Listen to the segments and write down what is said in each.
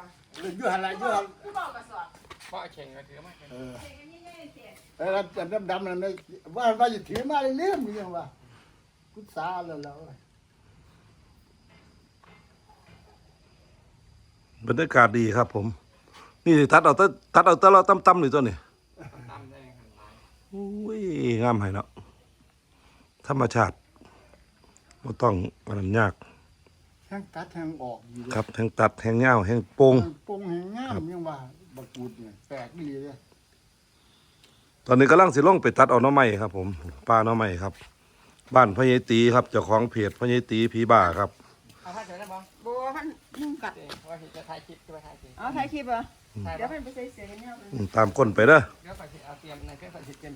ป่ะอยู่หันละอยู่หันผู้บอกกระสอบพ่อเข่งก็ถือมาเออเด็กอันนี้ยังเสียไอ้ดำดำๆนั่นน่ะว่าว่าจะถือมาเรื่อยๆมึงยังว่าพุทธาแล้วแล้วบรรยากาศดีครับผม นี่ตัดเอาแต่ตัดเอาแต่เราตั้มๆนี่ตัวนี่ตามได้หันหลายอุ้ยงามให้เนาะธรรมชาติบ่ต้องอันนั้นยากแทงตัดแทงออกอยู่ครับแทงตัดแทงยาวแทงโป่งปงแหงงามยังว่าบักกูดเนี่ยแปลกดีเลยตอนนี้กำลังสิลงไปตัดเอาหน่อไม้ครับผมปลาหน่อไม้ครับ บ้านพ่อใหญ่ตีครับเจ้าของเพจพ่อใหญ่ตีผีบ้าครับ เอาผ้าเฉยได้ป่ะบัวมันนุ่งกัดว่าจะถ่ายคลิปจะไปถ่ายคลิปเอาถ่ายคลิปเหรอถ่ายเดี๋ยวป่ะมันไปใส่เสียงเนี่ยมันอืมตามก้นไปเด้อเดี๋ยวไปเอาเตรียมในเครื่องผัดเตรียม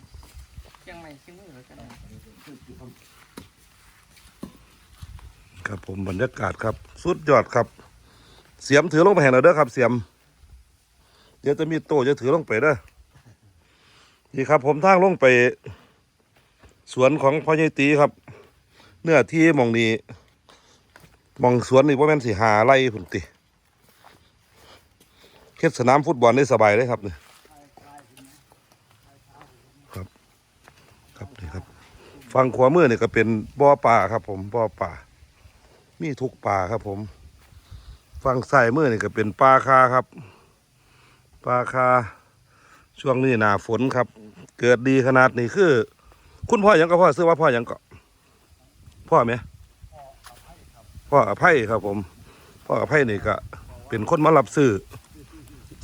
เชียงใหม่เชียงมือหรือกัน ครับผมบรรยากาศครับ สุดยอดครับ เสียมถือลงไปแห่งเราเด้อครับ เสียม เดี๋ยวจะมีโตจะถือลงไปเด้อนี่ครับ ผมทางลงไป สวนของพ่อใหญ่ตีครับ เนื้อที่มองนี้มองสวนนี่พ่อแม่นสิหาไร่พุ่นติเฮ็ดสนามฟุตบอลได้สบายเลยครับเนี่ยครับ ครับนี่ครับ ฝั่งขวามือเนี่ยก็เป็นบ่อป่าครับ ผมบ่อป่า มีทุกป่าครับผม ฝั่งซ้ายมือนี่ก็เป็นป่าคาครับป่าคา ช่วงนี้หนาฝนครับ เกิดดีขนาดนี้คือ คุณพ่อยังก็พ่อซื้อว่าพ่อยังก็พ่อไหมพ่ออภัยครับผม พ่ออภัยนี่ก็เป็นคนมารับซื้อ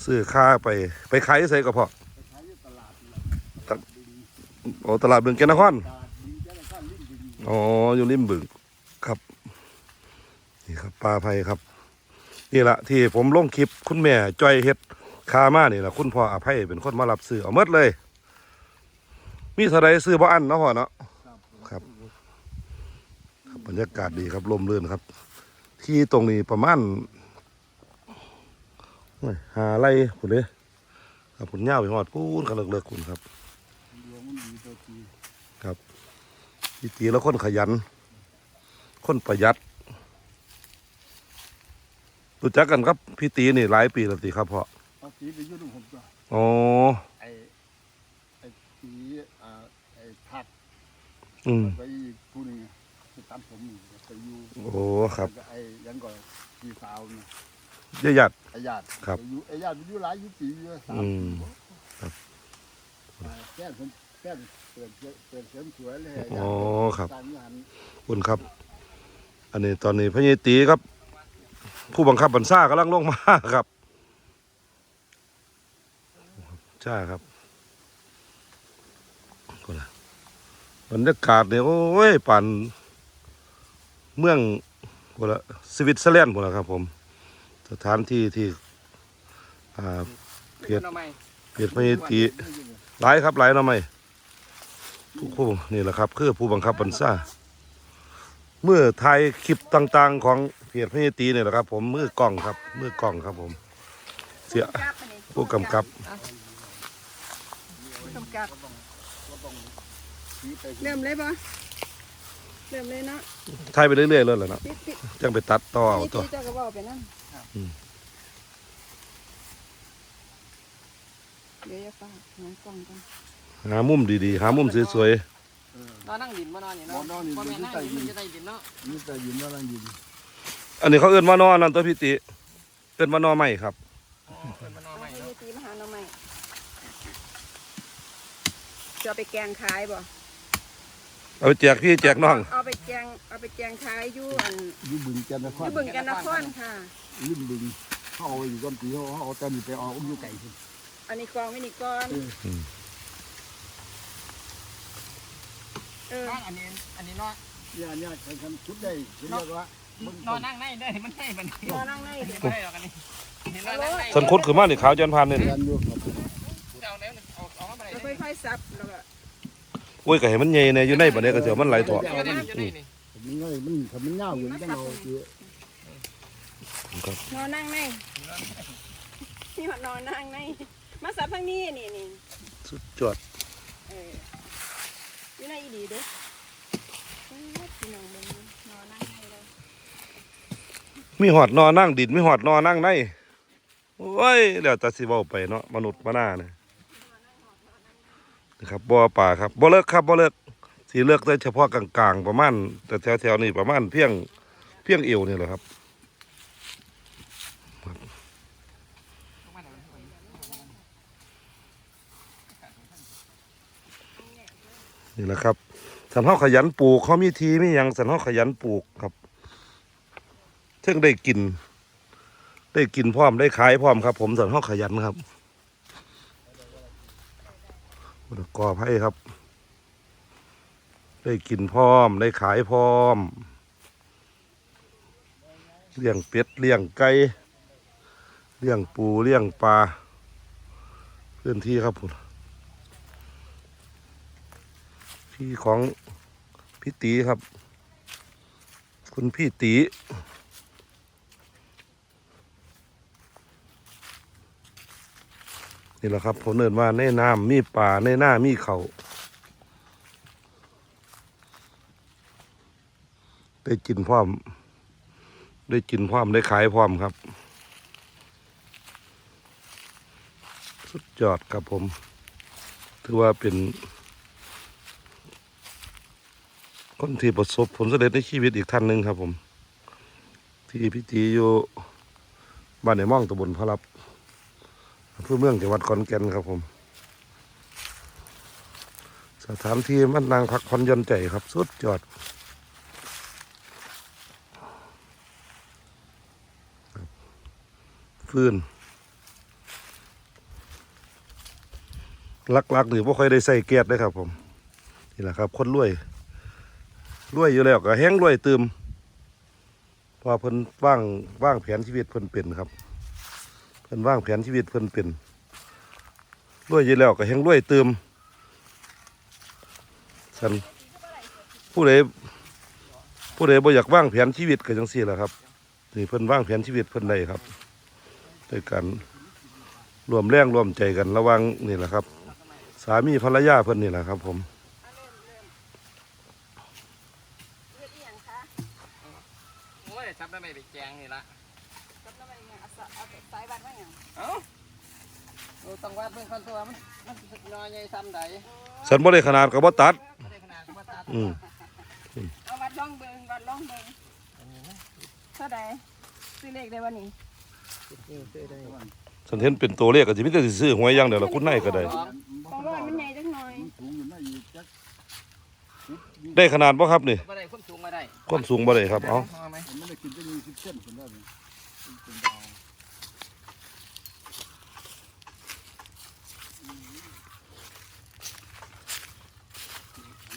ซื้อค่าไปไปขายใส่ก็พ่อตะโอ้ตลาดบึงแกนนครอ๋ออยู่ริมบึง นี่ครับปลาไผ่ครับ นี่แหละที่ผมลงคลิปคุณแม่จอยเฮ็ดคามานี่แหละคุณพ่ออภัยเป็นคนมารับซื้อเอาหมดเลย มีเท่าไรซื้อบ่อันเนาะพ่อเนาะครับบรรยากาศดีครับลมรื่นครับ ที่ตรงนี้ประมาณหาไรคุณเลยครับคุณย่าไปหอดพูนกันเลิกๆคุณครับพี่ตีแล้วคนขยัน คนประหยัด รู้จักกันครับพี่ตีนี่หลายปีแล้วตีครับพ่อเอาสีไปยุ่งผมก็อ๋อไอ้ไอ้สีอ่าไอ้ผักอืมไปผู้หนึงไปตามผมไปอยู่โอ้ครับแล้วก็ไอ้ยังก่อนพี่สาวเนี่ยเยอะหยัด ไอ้ญาติครับไปอยู่ไอ้ญาติไปอยู่หลายอยู่ปีอยู่สามอืปีมครับอ่าแก้มผมแก้มเปิดเปิดเสริมสวยเลยอ๋อครับการงาน ขอบคุณครับ อันนี้ตอนนี้พระเยตีครับ ผู้บังคับบัญชากำลังลงมาครับใช่ครับคนละบรรยากาศเนี่ยโอ้ยป่านเมืองคนละสวิตเซอร์แลนด์คนละครับ ผม สถานที่ที่เพียรทำไมเพจพระเยตีหลายครับหลายเนาะไหมทุกผู้นี่แหละครับ คือผู้บังคับบัญชาเมื่อถ่ายคลิปต่าง ๆ ของ เพจพระเยตีเนี่ยแหละครับ ผมมือกล้องครับ มือกล้องครับผม เสียผู้กำกับผู้กำกับสีไปเริ่มเลยปะเริ่มเลยเนาะถ่ายไปเรื่อยๆเลยแหละเนาะติดติดจังไปตัดต่อเอานี่ตัวตีเจ้าก็บอกไปนั่นอืมเดี๋ยวจะฟังหากล่องกันหามุมดีๆหามุมสวยนอนนั่งดินมานอนอยู่เนาะพ่อแม่นั่งดินจะได้ดินเนาะนี่แต่ยินว่านั่งยินๆ อันนี้เขาเอื้นว่านอนนั่นตัวพี่ติเอื้นว่านอใหม่ครับอ๋อเป็นมานอนเอาใหม่ไปเนาะตีมาหาหน่อไม้จะเอาไปแกงขายบ่ เอาไปแจกพี่แจกน้อง เอาไปแกงเอาไปแกงขายอยู่อันอยู่บึงแกนนคอรยู่บึงกันนครค่ะลิ้นบึงเขาเอาอยู่ก้อนปีเขาเอาแต่นี่ไปเอาอยู่ไก่สิอันนี้กองไม่นี่ก้อนอืมเออนั่งอันนี้ อันนี้นอนเนี่ยเนี่ยใครทำชุดได้เห็นเรียกว่ามึง นอนนั่งในได้มันให้มันนอนนั่งในไม่ได้หรอกอันนี้เห็นนอนนั่งในสันคุดคือมานี่ขาวจนพันนี่เรียนอยู่ครับเอาแล้วเอาเอามาไหนแล้วได้ค่อยๆซับแล้วก็โอ้ยก็ให้มันใหญ่ในอยู่ในบัดนี้ก็เสียวมันไหลถ่ออยู่ได้อยู่ได้นี่มันง่ายมันทำมันเงาอยู่จังเอาสิครับนอนนั่งในนี่นอนนั่งในมาซับทางนี้นี่นี่สุดยอดเอออยู่ในอีดีเด้อเออพี่น้องเบิ่งนอนนั่งในเลย มีหอดนอนั่งดินมีหอดนอนั่งในโอ้ยแล้วแต่สิเว้าไปเนาะมนุษย์มาหน้าเนี่ยนะครับบ่อป่าครับบ่เลิกครับบ่เลิกสิเลิกได้เฉพาะกลางๆ ประมาณแต่แถวๆนี้ประมาณเพียงเพียงเอวนี่แหละครับนี่แหละครับสันเฮาขยันปลูกเขามีทีมียังสันเฮาขยันปลูกครับ ซึ่งได้กิน ได้กินพร้อมได้ขายพร้อมครับ ผมสันเฮาขยันครับกรอไผ่ครับ ได้กินพร้อม ได้ขายพร้อม เลี้ยงเป็ดเลี้ยงไก่เลี้ยงปูเลี้ยงปลาพื้นที่ครับผมพี่ของพี่ตีครับ คุณพี่ตี นี่แหละครับผมเนินว่าในน้ำมีป่าในหน้ามีเขาได้กินพร้อม ได้กินพร้อมได้ขายพร้อมครับ สุดยอดครับผม ถือว่าเป็น คนที่ประสบผลสำเร็จในชีวิตอีกท่านหนึ่งครับผม ที่พิธีอยู่บ้านในม่องตำบลพระรับ อำเพื่อเมืองจังหวัดขอนแก่นครับผม สถานที่มันนางพักผ่อนย่อนใจครับ สุดยอดฟืนลักๆหรือว่าค่อยได้ใส่เกียรติเลยครับผม นี่แหละครับ คนรวย รวยอยู่แล้วก็แห้งรวยตืมพอเพิ่นว่างว่างแผนชีวิตเพิ่นเป็นครับ พิ่นว่างแผนชีวิตเพิ่นเป็นรวยอยู่แล้วก็แห้งรวยเตืมสันผู้ใดผู้ใดบ่อยากว่างแผนชีวิตก็จังซี่แหละครับนี่เพิ่นว่างแผนชีวิตเพิ่นได้ครับด้วยกันรวมแรงรวมใจกันระวังนี่แหละครับ สามีภรรยาเพิ่นนี่แหละครับ ผมโอ้ยซับได้ไม่ ต้องวัดเพิ่งคนตัวมันมันสิน้อยใหญ่ซ้ำใดสันบ่ได้ขนาดกับบ่ตัด ไม่ได้ขนาดว่าตัดอืม เอาวัดลองเบิ่งวัดลองเบิ่งเท่าใดซื้อเลขได้บ่นี่สันเห็นเป็นตัวเลขก็สิมีแต่สิซื้อหวยอย่างเดียวละคุณนายก็ได้ต้องร้อยมันใหญ่จักหน่อยสูงอยู่ไม่อีกจักได้ขนาดบ่ครับนี่ไม่ได้ความสูงไม่ได้ความสูงบ่ได้ครับ เอาไหมผมไม่ได้กินจะมีสิบเส้นคนได้เลย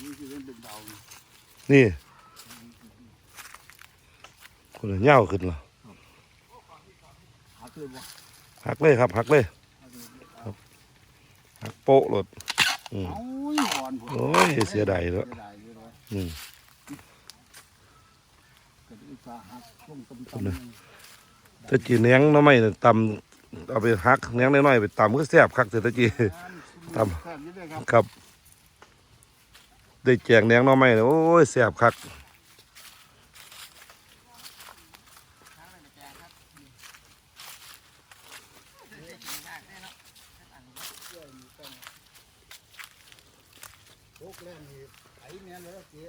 นดาวอันนี้คือเล่นเป็นดาวนี่นี่คนละเหย้าขึ้นเหรอหาเพื่อนบ่หักเลยครับหักเลยครับหักโป๊ะรถอืมเอ้ยอ่อนผมโอ้ยเสียดายแล้วเสียดายเลยเนาะอืมก็ได้อุตส่าห์หักช่วงตำคุณๆน่ะถ้าจีแหนงหน้ำไม้น่ะตำเอาไปหักแหนงน้อยๆไปตำก็แซ่บคักแต่ตะกี้ตำแซ่บอยู่เลยครับครับ ได้แจงแหนงหน้ำไม้น่ะโอ้ยแซ่บคักโคกแรงนี่ไอ้แม่นเลยเจ๊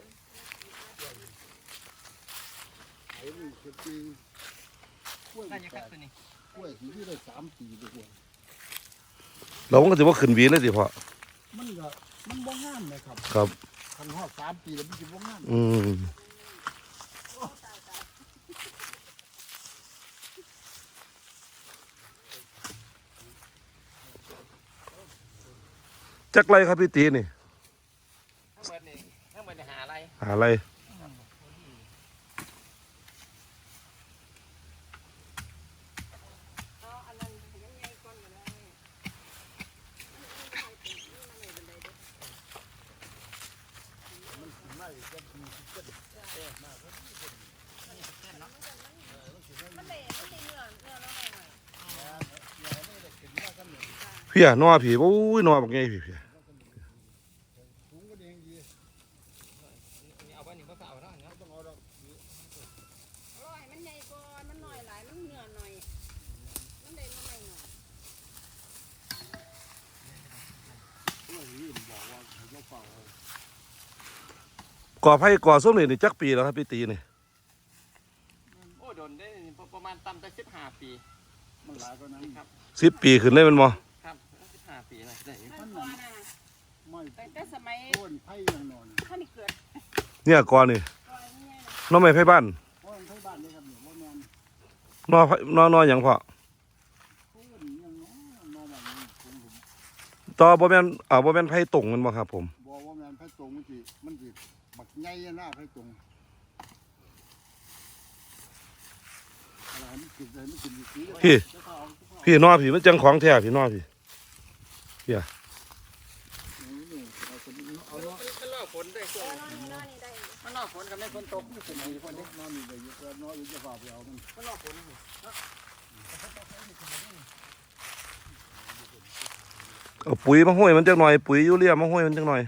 ไอ้นี่คือปีกล้วยน่าจะแตคัดกตัวนี้กล้วยที่ได้สามปีด้วยเราก็จะว่าขึ้นหวีเลยสิพ่อมันก็มันบ่งามนะครับครับ คันฮอดสามปีแล้วมันจะบ่งามอืมจักไรครับพี่ตีนี่ ทั้งหมดนี่ทั้งหมดนี่หาอะไร หาอะไร พี่อะนอผีโอ้ยนอบอกไงพี่พี่ก่อไผ่ก่อส้มนี่นี่จักปีแล้วครับพี่ตีนี่โอ้โดนได้ประมาณต่ำแต่สิบห้าปีกว่าสิบปีขึ้นได้เป็นมอ ห้าปีนะได้อยู่ท่านก่อนน่ะไม่แต่แต่สมัยต้นไผ่ยังนอนท่านนี่เกิดเนี่ยก่อนนี่ก่อนเนี่ยนะน้องไม่ไผ่บ้านเพราะมันไผ่บ้านนี่ครับเนี่ยว่าแมนนอไผ่นอนอหยังพ่อต้นยังน้อยนอนแบบนี้ผมผมต่อบ่แม่นอ่าบ่แม่นไผ่ตรงแมันบ่ครับ ผม บอกว่าแมนไผ่ตรงมันสิมันสิบักใหญ่หน้าไผ่ตรงอะไรมันกินอะไรมันกินอยู่สีพี่จะเอาพี่นอพี่มันจังของแท้พี่นอพี่ เดี๋ยวเอาเนาะมันรอฝนได้เองอนอนนี่นอนนี่ได้มันรอฝนกับไม่ฝนตกมันเป็นมีฝนนี่นอนนี่เลยเยอะน้อยจะฝาไปเอามันมันรอฝนเอาปุ๋ยมาห้อยมันจังหน่อยปุ๋ยยูเรียมาห้อยมันจังหน่อย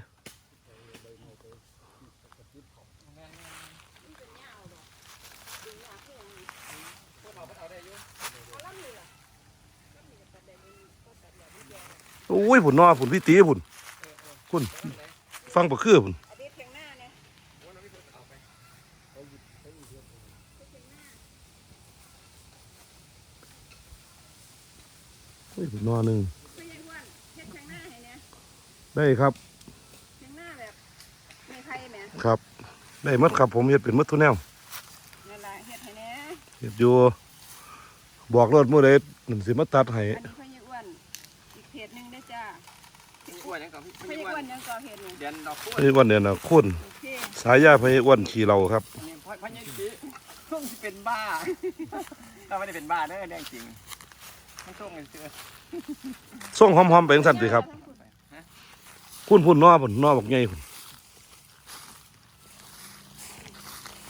ยผุนนอผุนพี่ตีผุนผุนฟังปะคือผุนอันนี้เพียงหน้าเนี่ยโอ้ยผุนนอหนึ่งไม่ใช่อ้วนเฮ็ดเพียงหน้าให้เนี่ยได้ครับเพียงหน้าแบบมีใครแหมครับ ได้หมดครับผมเฮ็ดเป็นหมดทุกแนวนั่นแหละเฮ็ดให้เนี่ยเฮ็ดอยู่บอกรถมื้อใดนั่นสิมาตัดให้ กับพี่พ่อใหญ่อ้วอ้วนนยังก่อเพจหนึงเดือนดอกคูณไอ้วันเนี่ยน่ะคุณโอเคสายยาพยอ้วนขี่เราครับนี่พ่อพ่อยังจีเพิ่งเป็นบ้าเราไม่ได้เป็นบ้าเด้อเรื่องจริงมันช่วงเงินเสือส่งหอมๆไปจังซั่นสิครับคุณพุ่นนอพุ่นนอบักใหญ่พุ่น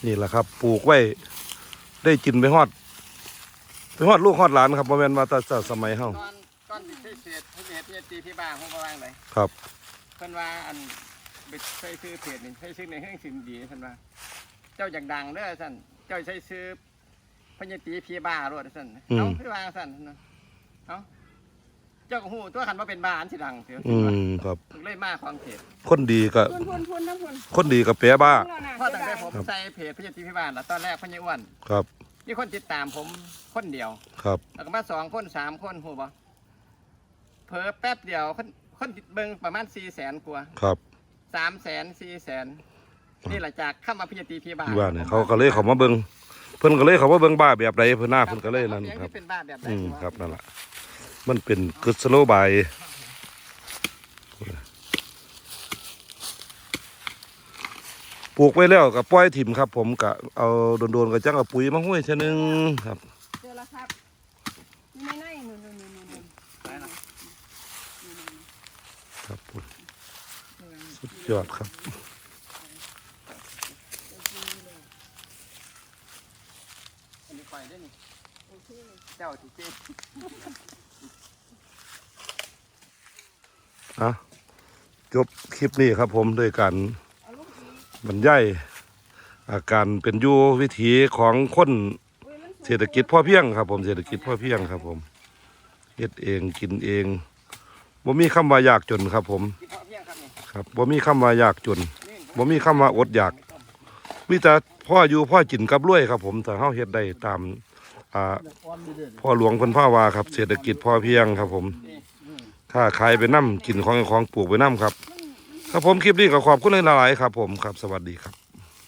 นี่แหละครับ ปลูกไว้ได้กินไปฮอด ไปฮอดลูกฮอดหลานครับบ่แม่นว่าแต่แต่สมัยเฮา ตอนตอนที่เศษ ที่เศษที่ตีที่บ้านผมก็วางเลยครับเพิ่นว่าอันไปใช้ซื้อเพจนี่ใช้ซื้อในเครื่องสินดีเพิ่นว่า เจ้าอยากดังเด้อสั่นเจ้าใช้ซื้อพญาตีพี่บ้ารวดสั่นเอ้าคือวางสั่นเอ้าเจ้าก็ฮู้ตัวคันว่าเป็นบ้าอันสิดังเถอะอืมครับถึงเลยมาของเพจคนดีก็พุ่นพุ่นพุ่นทั้งพุ่นคนดีก็แปรบ้าพวกเราน่ะเพราะตั้งแต่ผมครับใส่เพจพญาตีพี่บ้านแล้วตอนแรกพญาอ้วนครับมีคนติดตามผมคนเดียวครับแล้วก็มาสองคนสามคนฮู้บ่ เผลอแป๊บเดียวคนคนติดเบิ่งประมาณ4แสนกว่าครับ สามแสนสี่แสนนี่แหละจากข้ามาพิจตีพีบาที่ว่าเนี่ยเขาก็เลยเขามาเบิ่งเพิ่นก็เลยเขามาเบิ่งบ้าแบบใดเพิ่นหน้าเพิ่นก็เลยนั่นคครัรับบเป็นบ้าแบบไหนอืมครับนั่นล่ะมันเป็นกุศโลบายปลูกไว้แล้วก็ปล่อยถิ่มครับ ผมก็เอาโดนๆก็จังเอาปุ๋ยมาห้วยเช่นนึงครับเจอแล้วครับอยู่ในในนู่นนู่นนู่นนู่น ได้ละ ครับผมสุดยอดครับอันนี้ไฟได้นี่เจ้าที่เจ๊อะจบคลิปนี้ครับผมด้วยการเอาลูกอีกบรรยายอาการเป็นอยู่วิถีของคนอุ้ยมันสูงเศรษฐกิจพอเพียงครับผมเศรษฐกิจพอเพียงครับผมเฮ็ดเองกินเอง บ่มีคำว่ายากจนครับ ผมครับบ่มีคำว่ายากจนบ่มีคำว่าอดอยากมีแต่พ่ออยู่พ่อกินกับรวยครับ ผมถ้าเฮาเฮ็ดได้ตามอ่าพ่อหลวงเพิ่นพาว่าครับ เศรษฐกิจพอเพียงครับ ผมถ้าขายไปน้ำกินของของปลูกไปน้ำครับ ครับผมคลิปนี้ก็ขอบคุณหลายๆครับ ผมครับ สวัสดีครับ